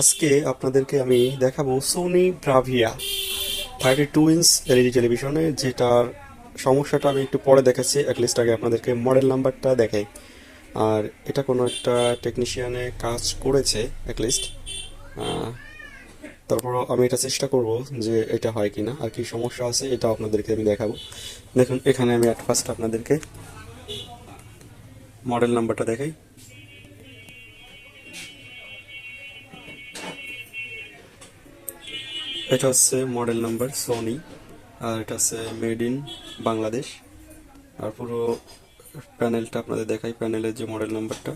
আজকে আপনাদেরকে আমি দেখাবো Sony Bravia thirty two inch LED টেলিভিশনে যেটার সমস্যাটা আমি একটু পরে দেখাচ্ছি অ্যাটলিস্ট আগে আপনাদেরকে মডেল নাম্বারটা দেখাই। আর এটা কোনো একটা টেকনিশিয়ানে কাজ করেছে অ্যাটলিস্ট তারপরও আমি এটা চেষ্টা করব যে এটা হয় কিনা, আর কি সমস্যা আছে এটা আপনাদেরকে আমি দেখাবো। দেখুন, এখানে আমি অ্যাট ফার্স্ট আপনাদেরকে মডেল নাম্বারটা দেখাই। এটা হচ্ছে মডেল নাম্বার সোনি আর এটা হচ্ছে মেড ইন বাংলাদেশ আর পুরো প্যানেলটা আপনাদের দেখাই প্যানেলের যে মডেল নাম্বারটা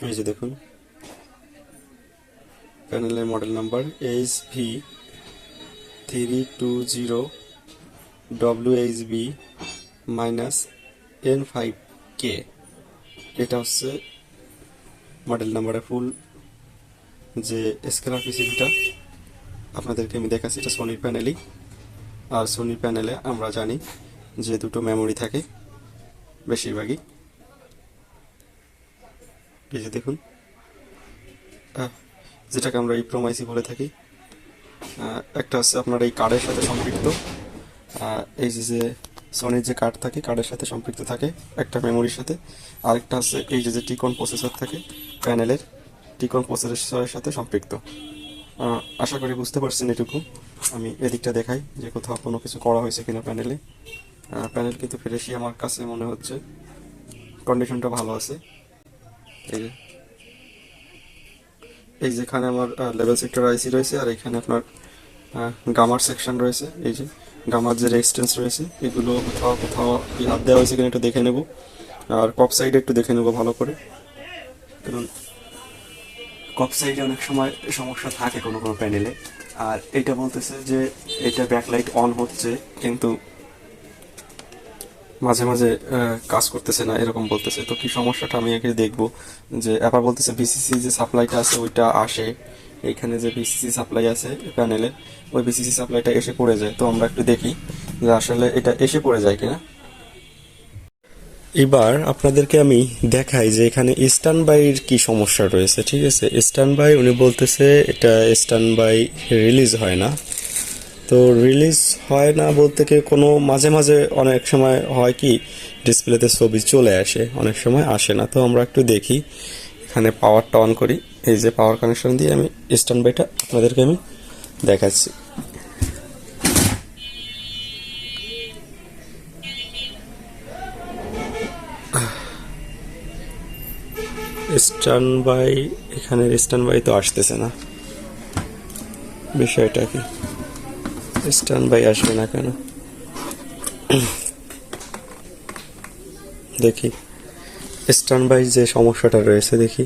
এই যে দেখুন। প্যানেলের model number H V three two zero W H B minus N five K এটা হচ্ছে মডেল নাম্বারের ফুল যে স্কেলার পিসিবিটা আপনাদেরকে আমি দেখাচ্ছি, এটা সোনির প্যানেলই আর সোনির প্যানেলে আমরা জানি যে দুটো মেমোরি থাকে, বেশিরভাগই। এই যে দেখুন। যেটাকে আমরা ইপ্রোমাইসি বলে থাকি। একটা হচ্ছে আপনার এই কার্ডের সাথে সম্পৃক্ত। এই যে সোনির যে কার্ড থাকে কার্ডের সাথে সম্পৃক্ত থাকে একটা মেমোরির সাথে। আরেকটা হচ্ছে এই যে যে টিকন প্রসেসর থাকে প্যানেলের টিকন প্রসেসরের সাথে সম্পৃক্ত। আশা করি বুঝতে পারছেন এটুকু। আমি এদিকটা দেখাই যে কোথাও কোনো কিছু করা হয়েছে কিনা প্যানেলে। প্যানেল কিন্তু ফ্রেশই আমার কাছে মনে হচ্ছে। কন্ডিশনটা ভালো আছে। এই যে। এই যেখানে আমার লেভেল সেক্টর আইসি রয়েছে আর এখানে আপনার গামার সেকশন রয়েছে। এই যে গামার যে রেজিস্ট্যান্স রয়েছে, এগুলো কোথাও কোথাও হাত দেওয়া হয়েছে কিনা একটু দেখে নেব। আর কপ সাইডে একটু দেখে নেব ভালো করে। কারণ কপ সাইডে অনেক সময় সমস্যা থাকে কোনো কোনো প্যানেলে। আর এটা বলতেছে যে এটা ব্যাকলাইট অন হচ্ছে, কিন্তু মাঝে মাঝে কাজ করতেছে না, এরকম বলতেছে। তো কি সমস্যাটা? আমি আগে দেখব। যে আবার বলতেছে বিসিসি যে সাপ্লাইটা আছে, ওইটা আসে। এইখানে যে বিসিসি সাপ্লাই আছে প্যানেলে, ওই বিসিসি সাপ্লাইটা এসে পড়ে যায়। তো আমরা একটু দেখি যে আসলে এটা এসে পড়ে যায় কিনা। এবার আপনাদেরকে আমি দেখাই যে এখানে স্ট্যান্ড বাইয়ের কি সমস্যা রয়েছে, ঠিক আছে? স্ট্যান্ড বাই উনি বলতেছে এটা স্ট্যান্ড বাই রিলিজ হয় না। তো রিলিজ হয় না বলতে কি কোনো মাঝে মাঝে অনেক সময় হয় কি, ডিসপ্লেতে ছবি চলে আসে, অনেক সময় আসে না। তো আমরা একটু দেখি, এখানে পাওয়ারটা অন করি। এই যে পাওয়ার কানেকশন দিয়ে আমি স্ট্যান্ড বাইটা আপনাদেরকে আমি দেখাচ্ছি। স্ট্যান্ড বাই এখানে স্ট্যান্ড বাই তো আসতেছে না। বিষয়টা কি স্ট্যান্ড বাই আসবে না কেন? দেখি। স্ট্যান্ড বাই যে সমস্যাটা রয়েছে, দেখি।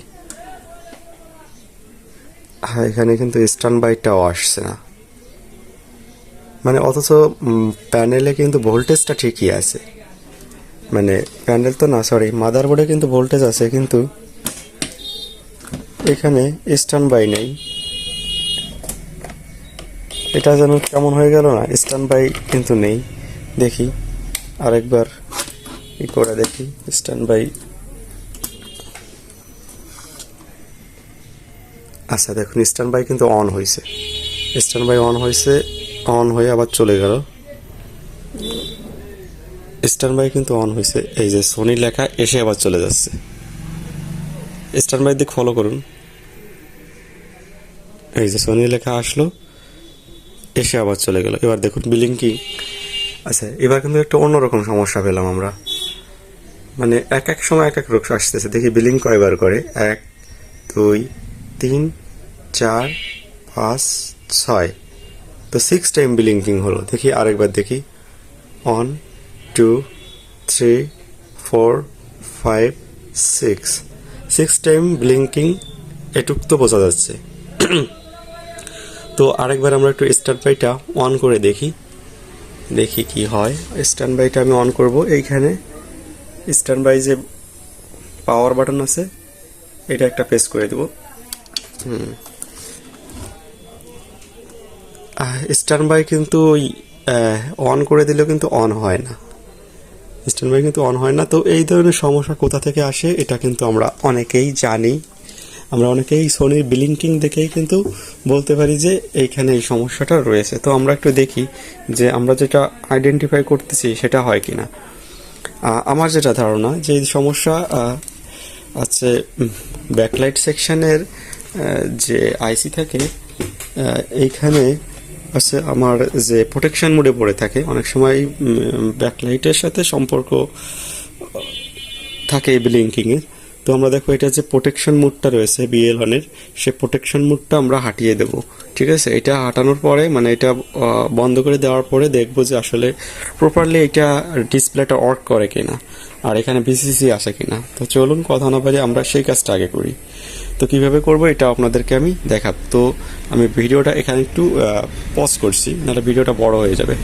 হ্যাঁ এখানে কিন্তু স্ট্যান্ড বাইটাও আসছে না। মানে অথচ প্যানেলে কিন্তু ভোল্টেজটা ঠিকই আছে। মানে প্যানেল তো না সরি মাদারবোর্ডে কিন্তু ভোল্টেজ আছে, কিন্তু এখানে স্ট্যান্ড বাই নেই। এটা যেন কেমন হয়ে গেল না স্ট্যান্ড বাই কিন্তু নেই। দেখি, আরেকবার ই করে দেখি স্ট্যান্ড বাই আচ্ছা দেখুন স্ট্যান্ড বাই কিন্তু অন হয়েছে। স্ট্যান্ড বাই অন হয়েছে অন হয়ে আবার চলে গেল। স্ট্যান্ড বাই কিন্তু অন হয়েছে, এই যে সোনি লেখা এসে আবার চলে যাচ্ছে। স্ট্যান্ড বাই দিক ফলো করুন। এই যে সোনি লেখা আসলো, এসে আবার চলে গেল। এবার দেখুন বিলিং কি। আচ্ছা এবার কিন্তু একটা অন্যরকম সমস্যা পেলাম আমরা। মানে এক এক সময় এক এক রোগ আসতেছে। দেখি বিলিং কয়বার করে? এক, দুই, তিন, চার, পাঁচ, ছয়। তো সিক্স টাইম বিলিংকিং হলো। দেখি আরেকবার দেখি। One two three four five six six time blinking এটুক তো বোঝা যাচ্ছে। তো আরেকবার আমরা একটু স্ট্যান্ড বাইটা অন করে দেখি। দেখি কি হয়। স্ট্যান্ড বাইটা আমি অন করব এইখানে। স্ট্যান্ড বাই যে পাওয়ার বাটন আছে এটা একটা প্রেস করে দেব। স্ট্যান্ড বাই কিন্তু ওই অন করে দিলেও কিন্তু অন হয় না। স্ট্যান্ড কিন্তু অন হয় না। তো এই ধরনের সমস্যা কোথা থেকে আসে, এটা কিন্তু আমরা অনেকেই জানি। আমরা অনেকেই সোনির ব্লিঙ্কিং দেখেই কিন্তু বলতে পারি যে এইখানে এই সমস্যাটা রয়েছে। তো আমরা একটু দেখি যে আমরা যেটা আইডেন্টিফাই করতেছি সেটা হয় কি না আমার যেটা ধারণা যে সমস্যা আছে ব্যাকলাইট সেকশনের যে আইসি থাকে এইখানে আছে আমার যে প্রোটেকশন মোডে পড়ে থাকে, অনেক সময় ব্যাকলাইটের সাথে সম্পর্ক থাকে এই ব্লিঙ্কিং তো আমরা দেখো এটা যে প্রোটেকশন মোডটা রয়েছে বিএল ওয়ানের সে প্রোটেকশন মোডটা আমরা হাটিয়ে দেব। ঠিক আছে? এটা হাঁটানোর পরে মানে এটা বন্ধ করে দেওয়ার পরে দেখব যে আসলে প্রপারলি এটা ডিসপ্লেটা ওয়ার্ক করে কিনা, আর এখানে বিসিসি আসে কিনা। তো চলুন, কথা না পারি আমরা সেই কাজটা আগে করি। তো কীভাবে করব এটা আপনাদেরকে আমি দেখাব তো আমি ভিডিওটা এখানে একটু পজ করছি, নাহলে ভিডিওটা বড় হয়ে যাবে।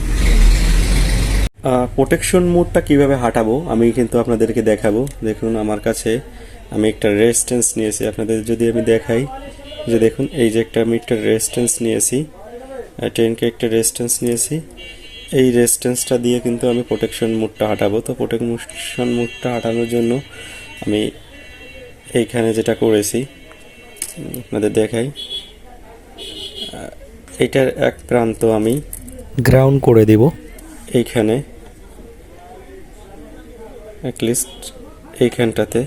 প্রোটেকশন মোডটা কীভাবে হাঁটাবো, আমি কিন্তু আপনাদেরকে দেখাবো। দেখুন, আমার কাছে আমি একটা রেজিস্ট্যান্স নিয়েছি। আপনাদের যদি আমি দেখাই যে দেখুন, এই যে একটা আমি একটা রেজিস্ট্যান্স নিয়েছি টেনকে একটা রেজিস্ট্যান্স নিয়েছি। এই রেজিস্ট্যান্সটা দিয়ে কিন্তু আমি প্রোটেকশন মোডটা হাঁটাবো। তো প্রোটেকশন মোডটা হাঁটানোর জন্য আমি এইখানে যেটা করেছি আপনাদের দেখাই। আহ, এইটার এক প্রান্ত আমি গ্রাউন্ড করে দিব। এইখানে অ্যাটলিস্ট এইখানটাতে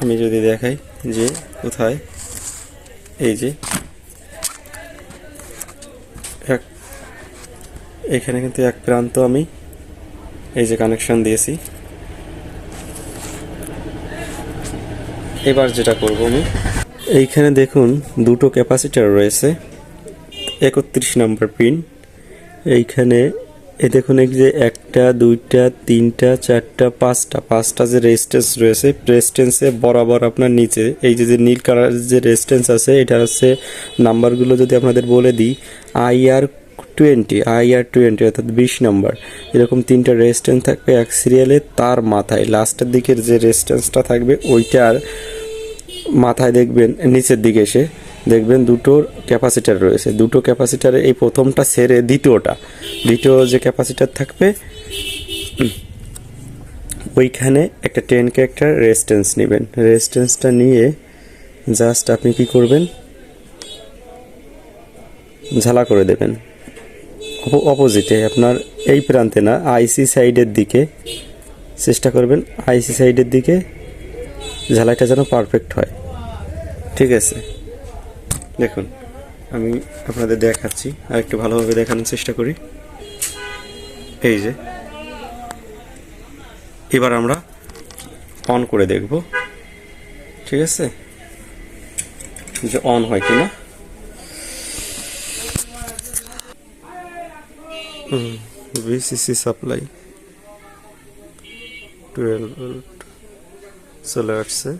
আমি যদি দেখাই যে কোথায় এই যে এক এখানে কিন্তু এক প্রান্ত আমি এই যে কানেকশন দিয়েছি। এবার যেটা করব আমি। এইখানে দেখুন, দুটো ক্যাপাসিটার রয়েছে, একত্রিশ নম্বর পিন। এইখানে এ দেখুন, এই যে একটা, দুইটা, তিনটা, চারটা, পাঁচটা পাঁচটা যে রেজিস্ট্যান্স রয়েছে রেজিস্ট্যান্সে বরাবর আপনার নিচে, এই যে যে নীল কালার যে রেজিস্ট্যান্স আছে, এটা হচ্ছে নাম্বারগুলো যদি আপনাদের বলে দিই আইআর টোয়েন্টি আইআর টোয়েন্টি অর্থাৎ বিশ নম্বর। এরকম তিনটা রেজিস্ট্যান্স থাকবে এক সিরিয়ালে তার মাথায় লাস্টের দিকের যে রেজিস্ট্যান্সটা থাকবে, ওইটার মাথায় দেখবেন, নিচের দিকে এসে দেখবেন দুটো ক্যাপাসিটার রয়েছে। দুটো ক্যাপাসিটারে এই প্রথমটা সেরে দ্বিতীয়টা, দ্বিতীয় যে ক্যাপাসিটার থাকবে ওইখানে একটা টেন কে একটা রেজিস্ট্যান্স নেবেন রেজিস্ট্যান্সটা নিয়ে জাস্ট আপনি কি করবেন? ঝালা করে দেবেন। অপোজিটে আপনার এই প্রান্তে না আইসি সাইডের দিকে চেষ্টা করবেন। আইসি সাইডের দিকে ঝালাইটা যেন পারফেক্ট হয়। ঠিক আছে? দেখুন, আমি আপনাদের দেখাচ্ছি। আর একটু ভালোভাবে দেখানোর চেষ্টা করি। এই যে। এবার আমরা অন করে দেখব। ঠিক আছে? যে অন হয় কিনা। ভিসিসি সাপ্লাই টুয়েলভ চলে আসছে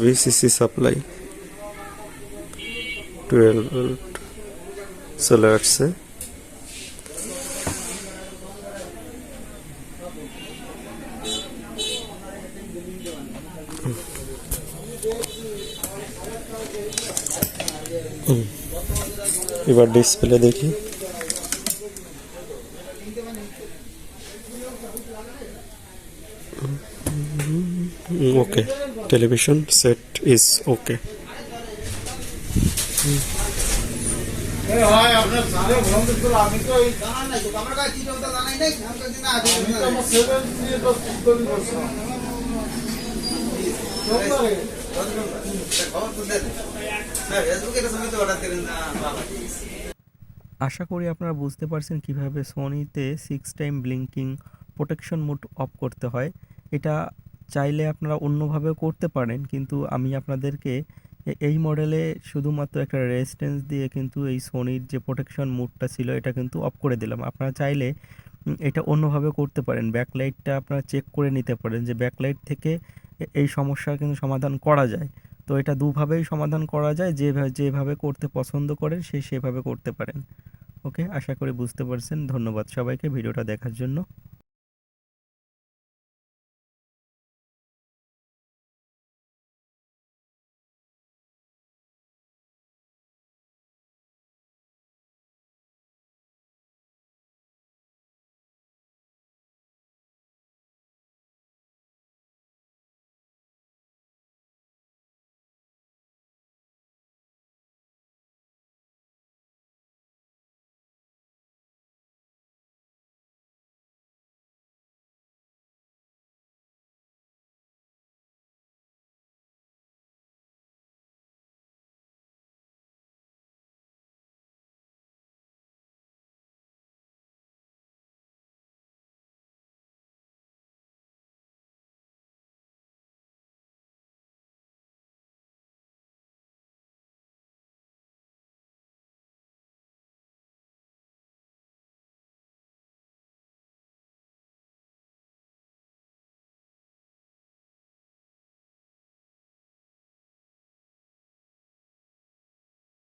ভিসিসি সাপ্লাই টুয়েলভ ভোল্ট চলে আসছে এবার ডিসপ্লে দেখি। Okay television set is okay হয় আপনার আশা করি আপনারা বুঝতে পারছেন কীভাবে সোনিতে six time blinking protection mode off করতে হয়। এটা চাইলে আপনারা অন্যভাবে করতে পারেন, কিন্তু আমি আপনাদেরকে এই মডেলে শুধুমাত্র একটা রেজিস্ট্যান্স দিয়ে কিন্তু এই সোনির যে প্রোটেকশন মোডটা ছিল, এটা কিন্তু অফ করে দিলাম। আপনারা চাইলে এটা অন্যভাবে করতে পারেন। ব্যাকলাইটটা আপনারা চেক করে নিতে পারেন যে ব্যাকলাইট থেকে এই সমস্যার কিন্তু সমাধান করা যায়। তো এটা দুভাবেই সমাধান করা যায় যেভাবে যেভাবে করতে পছন্দ করেন, সে সেভাবে করতে পারেন। ওকে? আশা করি বুঝতে পারছেন। ধন্যবাদ সবাইকে ভিডিওটা দেখার জন্য।